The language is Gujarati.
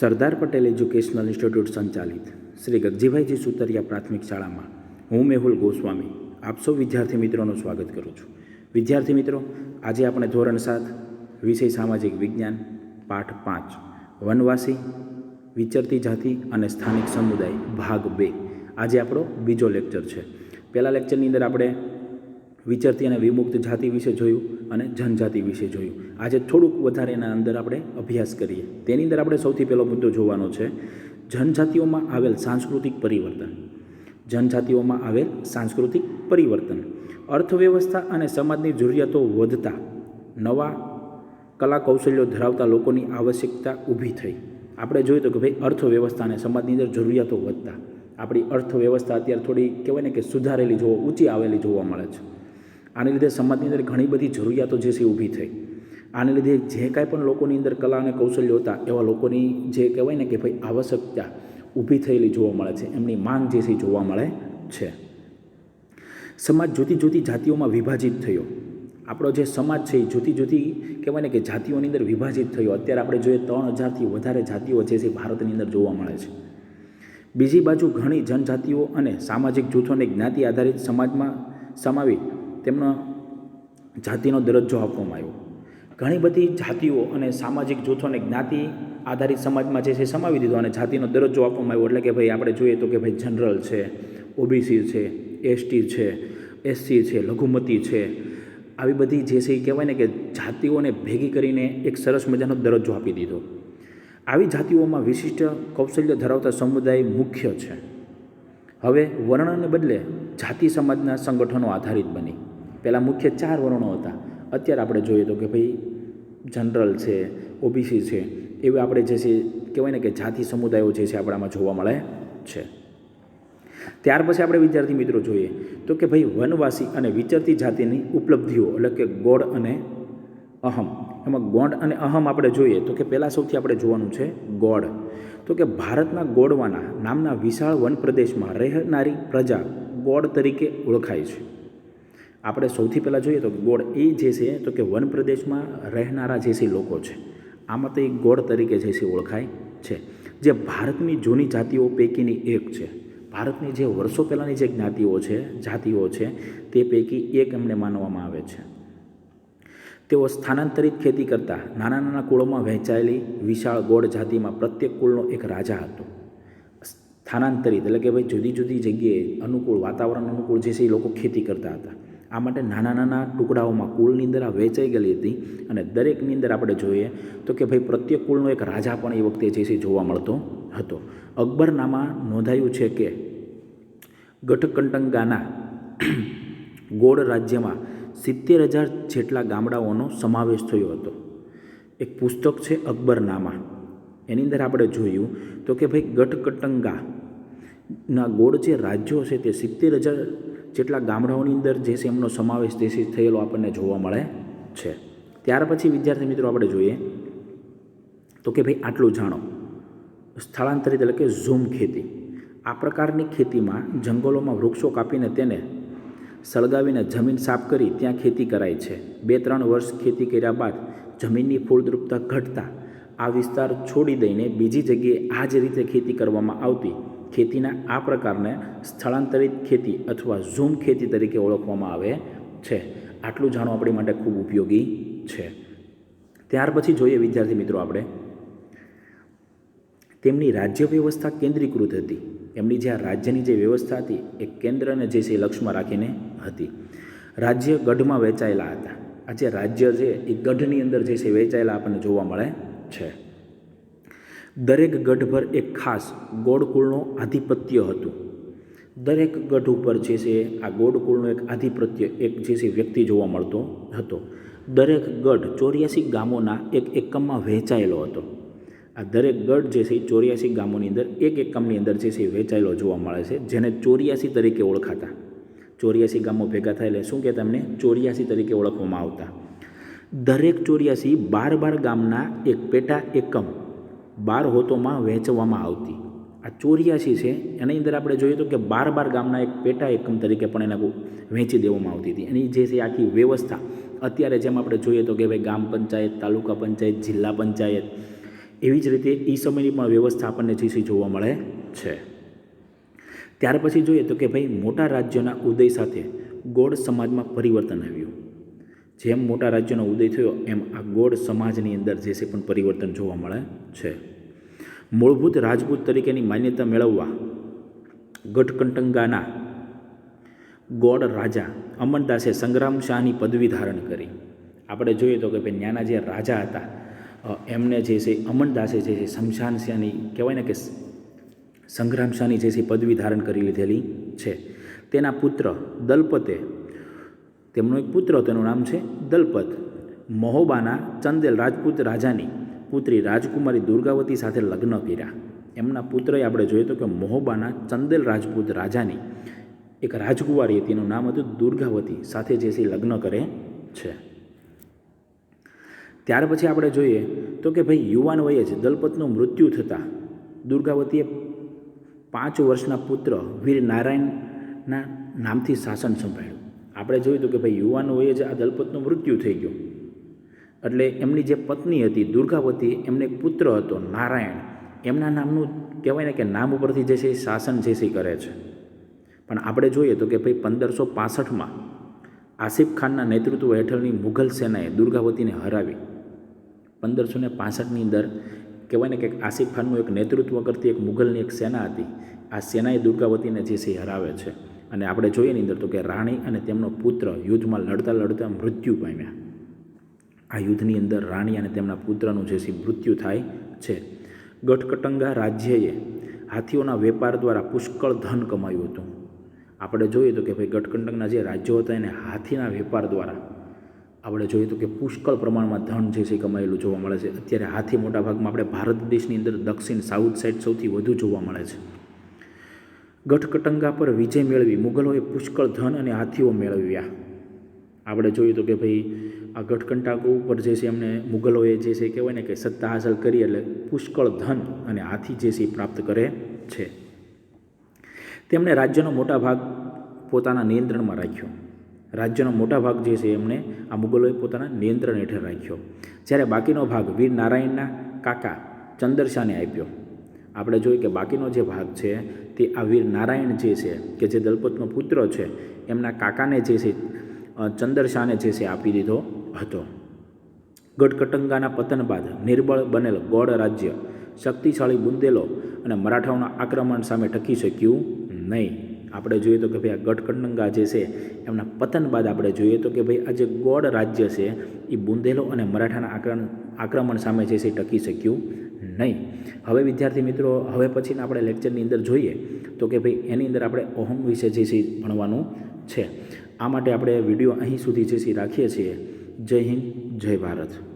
સરદાર પટેલ એજ્યુકેશનલ ઇન્સ્ટિટ્યૂટ સંચાલિત. શ્રી ગગજીભાઈજી સુતરિયા પ્રાથમિક શાળામાં. હું મેહુલ ગોસ્વામી. આપ સૌ વિદ્યાર્થી મિત્રોનું સ્વાગત કરું છું. વિદ્યાર્થી મિત્રો, આજે આપણે ધોરણ સાત, વિષય સામાજિક વિજ્ઞાન, પાઠ પાંચ, વનવાસી, વિચરતી જાતિ અને સ્થાનિક સમુદાય, ભાગ બે. આજે આપણો બીજો લેક્ચર છે. પહેલા લેક્ચરની અંદર આપણે વિચરતી અને વિમુક્ત જાતિ વિશે જોયું અને જનજાતિ વિશે જોયું. આજે થોડુંક વધારે એના અંદર આપણે અભ્યાસ કરીએ. તેની અંદર આપણે સૌથી પહેલો મુદ્દો જોવાનો છે, જનજાતિઓમાં આવેલ સાંસ્કૃતિક પરિવર્તન. જનજાતિઓમાં આવેલ સાંસ્કૃતિક પરિવર્તન. અર્થવ્યવસ્થા અને સમાજની જરૂરિયાતો વધતા નવા કલા કૌશલ્યો ધરાવતા લોકોની આવશ્યકતા ઊભી થઈ. આપણે જોયું તો કે ભાઈ અર્થવ્યવસ્થા અને સમાજની અંદર જરૂરિયાતો વધતા. આપણી અર્થવ્યવસ્થા અત્યારે થોડી કહેવાય ને કે સુધારેલી જોવા, ઊંચી આવેલી જોવા મળે છે. આને લીધે સમાજની અંદર ઘણી બધી જરૂરિયાતો જે છે ઊભી થઈ. આને લીધે જે કાંઈ પણ લોકોની અંદર કલા અને કૌશલ્યો હતા, એવા લોકોની જે કહેવાય ને કે ભાઈ આવશ્યકતા ઊભી થયેલી જોવા મળે છે, એમની માંગ જે છે જોવા મળે છે. સમાજ જુદી જુદી જાતિઓમાં વિભાજિત થયો. આપણો જે સમાજ છે એ જુદી જુદી કહેવાય ને કે જાતિઓની અંદર વિભાજિત થયો. અત્યારે આપણે જોઈએ ત્રણ હજારથી વધારે જાતિઓ જે છે ભારતની અંદર જોવા મળે છે. બીજી બાજુ ઘણી જનજાતિઓ અને સામાજિક જૂથોને જ્ઞાતિ આધારિત સમાજમાં સમાવી તેમનો જાતિનો દરજ્જો આપવામાં આવ્યો. ઘણી બધી જાતિઓ અને સામાજિક જૂથોને જ્ઞાતિ આધારિત સમાજમાં જે છે સમાવી દીધો અને જાતિનો દરજ્જો આપવામાં આવ્યો. એટલે કે ભાઈ આપણે જોઈએ તો કે ભાઈ જનરલ છે, ઓબીસી છે, એસટી છે, એસસી છે, લઘુમતી છે. આવી બધી જે છે એ કહેવાય ને કે જાતિઓને ભેગી કરીને એક સરસ મજાનો દરજ્જો આપી દીધો. આવી જાતિઓમાં વિશિષ્ટ કૌશલ્ય ધરાવતા સમુદાય મુખ્ય છે. હવે વર્ણને બદલે જાતિ સમાજના સંગઠનો આધારિત બની. પહેલાં મુખ્ય ચાર વર્ણો હતા. અત્યારે આપણે જોઈએ તો કે ભાઈ જનરલ છે, ઓબીસી છે, એવી આપણે જે છે, કહેવાય ને કે જાતિ સમુદાયો જે છે આપણામાં જોવા મળે છે. ત્યાર પછી આપણે વિદ્યાર્થી મિત્રો જોઈએ તો કે ભાઈ વનવાસી અને વિચરતી જાતિની ઉપલબ્ધિઓ એટલે કે ગોળ અને અહમ. એમાં ગોંડ અને અહમ આપણે જોઈએ તો કે પહેલાં સૌથી આપણે જોવાનું છે ગોળ. તો કે ભારતના ગોળવાના નામના વિશાળ વન પ્રદેશમાં રહેનારી પ્રજા ગોળ તરીકે ઓળખાય છે. આપણે સૌથી પહેલાં જોઈએ તો ગોળ એ જે છે તો કે વન પ્રદેશમાં રહેનારા જે છે લોકો છે. આમાં તો એ ગોળ તરીકે જે છે ઓળખાય છે. જે ભારતની જૂની જાતિઓ પૈકીની એક છે. ભારતની જે વર્ષો પહેલાંની જે જ્ઞાતિઓ છે, જાતિઓ છે, તે પૈકી એક એમને માનવામાં આવે છે. તેઓ સ્થાનાંતરિત ખેતી કરતા નાના નાના કુળોમાં વહેંચાયેલી વિશાળ ગોળ જાતિમાં પ્રત્યેક કુળનો એક રાજા હતો. સ્થાનાંતરિત એટલે કે ભાઈ જુદી જુદી જગ્યાએ અનુકૂળ વાતાવરણ, અનુકૂળ જે છે એ લોકો ખેતી કરતા હતા. આ માટે નાના નાના ટુકડાઓમાં કુળની અંદર આ વહેંચાઈ ગયેલી હતી અને દરેકની અંદર આપણે જોઈએ તો કે ભાઈ પ્રત્યેક કુળનો એક રાજા પણ એ વખતે જે છે જોવા મળતો હતો. અકબરનામાં નોંધાયું છે કે ગઠકંટંગાના ગોળ રાજ્યમાં સિત્તેર હજાર જેટલા ગામડાઓનો સમાવેશ થયો હતો. એક પુસ્તક છે અકબરનામા. એની અંદર આપણે જોયું તો કે ભાઈ ગઠકટંગા ના ગોળ જે રાજ્યો છે તે સિત્તેર હજાર જેટલા ગામડાઓની અંદર જે છે એમનો સમાવેશ તે થયેલો આપણને જોવા મળે છે. ત્યાર પછી વિદ્યાર્થી મિત્રો આપણે જોઈએ તો કે ભાઈ આટલું જાણો. સ્થળાંતરિત એટલે કે ઝૂમ ખેતી. આ પ્રકારની ખેતીમાં જંગલોમાં વૃક્ષો કાપીને તેને સળગાવીને જમીન સાફ કરી ત્યાં ખેતી કરાય છે. બે ત્રણ વર્ષ ખેતી કર્યા બાદ જમીનની ફળદ્રુપતા ઘટતા આ વિસ્તાર છોડી દઈને બીજી જગ્યાએ આ જ રીતે ખેતી કરવામાં આવતી. ખેતીના આ પ્રકારને સ્થળાંતરિત ખેતી અથવા ઝૂમ ખેતી તરીકે ઓળખવામાં આવે છે. આટલું જાણવું આપણી માટે ખૂબ ઉપયોગી છે. ત્યાર પછી જોઈએ વિદ્યાર્થી મિત્રો આપણે તેમની રાજ્ય વ્યવસ્થા કેન્દ્રીકૃત હતી. એમની જે આ રાજ્યની જે વ્યવસ્થા હતી એ કેન્દ્રને જે છે લક્ષ્યમાં રાખીને હતી. રાજ્ય ગઢમાં વહેંચાયેલા હતા. આ જે રાજ્ય છે એ ગઢની અંદર જે છે વહેંચાયેલા આપણને જોવા મળે છે. દરેક ગઢ પર એક ખાસ ગોળકુળનો આધિપત્ય હતું. દરેક ગઢ ઉપર જે છે આ ગોળકુળનો એક આધિપત્ય એક જે છે વ્યક્તિ જોવા મળતો હતો. દરેક ગઢ ચોર્યાસી ગામોના એક એકમમાં વહેંચાયેલો હતો. આ દરેક ગઢ જે છે એ ચોર્યાસી ગામોની અંદર એક એકમની અંદર જે છે એ વેચાયેલો જોવા મળે છે, જેને ચોર્યાસી તરીકે ઓળખાતા. ચોર્યાસી ગામો ભેગા થાય એટલે શું કહેતા એમને? ચોર્યાસી તરીકે ઓળખવામાં આવતા. દરેક ચોર્યાસી બાર બાર ગામના એક પેટા એકમ બાર હોતોમાં વહેંચવામાં આવતી. આ ચોર્યાસી છે, એની અંદર આપણે જોઈએ તો કે બાર બાર ગામના એક પેટા એકમ તરીકે પણ એને વહેંચી દેવામાં આવતી હતી. એની જે છે આખી વ્યવસ્થા, અત્યારે જેમ આપણે જોઈએ તો કે ભાઈ ગામ પંચાયત, તાલુકા પંચાયત, જિલ્લા પંચાયત એવી જ રીતે એ સમયની પણ વ્યવસ્થા આપણને જે છે જોવા મળે છે. ત્યાર પછી જોઈએ તો કે ભાઈ મોટા રાજ્યોના ઉદય સાથે ગોળ સમાજમાં પરિવર્તન આવ્યું. જેમ મોટા રાજ્યનો ઉદય થયો, એમ આ ગોળ સમાજની અંદર જે છે પણ પરિવર્તન જોવા મળે છે. મૂળભૂત રાજપૂત તરીકેની માન્યતા મેળવવા ગઢકંટંગાના ગોળ રાજા અમરદાસે સંગ્રામ શાહની પદવી ધારણ કરી. આપણે જોઈએ તો કે ભાઈ ન્યાના જે રાજા હતા. એમને જે છે અમનદાસે જે છે શમશાન શાહની કહેવાય ને કે સંગ્રામ શાહની જે છે પદવી ધારણ કરી લીધેલી છે. તેના પુત્ર દલપતે, તેમનો એક પુત્ર, તેનું નામ છે દલપત. મહોબાના ચંદેલ રાજપૂત રાજાની પુત્રી રાજકુમારી દુર્ગાવતી સાથે લગ્ન કર્યા. એમના પુત્રએ આપણે જોઈએ તો કે મહોબાના ચંદેલ રાજપૂત રાજાની એક રાજકુમારી હતી, એનું નામ હતું દુર્ગાવતી, સાથે જે છે લગ્ન કરે છે. ત્યાર પછી આપણે જોઈએ તો કે ભાઈ યુવાન વયે જ દલપતનું મૃત્યુ થતાં દુર્ગાવતીએ પાંચ વર્ષના પુત્ર વીર નારાયણના નામથી શાસન સંભાળ્યું. આપણે જોયું તો કે ભાઈ યુવાન વયે જ આ દલપતનું મૃત્યુ થઈ ગયું. એટલે એમની જે પત્ની હતી દુર્ગાવતી, એમને એક પુત્ર હતો નારાયણ. એમના નામનું કહેવાય ને કે નામ ઉપરથી જે છે એ શાસન જે છે કરે છે. પણ આપણે જોઈએ તો કે ભાઈ પંદરસો પાસઠમાં આસિફ ખાનના નેતૃત્વ હેઠળની મુઘલ સેનાએ દુર્ગાવતીને હરાવી. પંદરસો ને પાસઠની અંદર કહેવાય ને કે આસિફ ખાનનું એક નેતૃત્વ કરતી એક મુઘલની એક સેના હતી. આ સેનાએ દુર્ગાવતીને જે છે હરાવે છે. અને આપણે જોઈએ ની અંદર તો કે રાણી અને તેમનો પુત્ર યુદ્ધમાં લડતા લડતા મૃત્યુ પામ્યા. આ યુદ્ધની અંદર રાણી અને તેમના પુત્રનું જે છે મૃત્યુ થાય છે. ગઢકટંગા રાજ્યએ હાથીઓના વેપાર દ્વારા પુષ્કળ ધન કમાયું હતું. આપણે જોઈએ તો કે ભાઈ ગઢકંટકના જે રાજ્યો હતા એને હાથીના વેપાર દ્વારા આપણે જોઈએ તો કે પુષ્કળ પ્રમાણમાં ધન જે છે કમાયેલું જોવા મળે છે. અત્યારે હાથી મોટા ભાગમાં આપણે ભારત દેશની અંદર દક્ષિણ સાઉથ સાઇડ સૌથી વધુ જોવા મળે છે. ગઢકટંગા પર વિજય મેળવી મુગલોએ પુષ્કળ ધન અને હાથીઓ મેળવ્યા. આપણે જોઈએ તો કે ભાઈ આ ગઢકંટાકો ઉપર જે છે એમને મુગલોએ જે છે કહેવાય ને કે સત્તા હાંસલ કરી એટલે પુષ્કળ ધન અને હાથી જે છે એ પ્રાપ્ત કરે છે. તેમણે રાજ્યનો મોટા ભાગ પોતાના નિયંત્રણમાં રાખ્યો. રાજ્યનો મોટા ભાગ જે છે એમણે આ મુગલોએ પોતાના નિયંત્રણ હેઠળ રાખ્યો. જ્યારે બાકીનો ભાગ વીર નારાયણના કાકા ચંદરશાહને આપ્યો. આપણે જોઈએ કે બાકીનો જે ભાગ છે તે આ વીર નારાયણ જે છે કે જે દલપતનો પુત્ર છે, એમના કાકાને જે છે ચંદરશાહને જે છે આપી દીધો હતો. ગઢકટંગાના પતન બાદ નિર્બળ બનેલ ગોળ રાજ્ય શક્તિશાળી બુંદેલો અને મરાઠાઓના આક્રમણ સામે ટકી શક્યું નહીં. આપણે જોઈએ તો કે ભાઈ આ ગઢકટંગા જે છે, એમના પતન બાદ આપણે જોઈએ તો કે ભાઈ આ જે ગોળ રાજ્ય છે એ બુંદેલો અને મરાઠાના આક્રમણ આક્રમણ સામે જે છે ટકી શક્યું નહીં. હવે વિદ્યાર્થી મિત્રો, હવે પછીના આપણે લેક્ચરની અંદર જોઈએ તો કે ભાઈ એની અંદર આપણે ઓહમ વિશે જે છે ભણવાનું છે. આ માટે આપણે વીડિયો અહીં સુધી જે છે રાખીએ છીએ. જય હિન્દ, જય ભારત.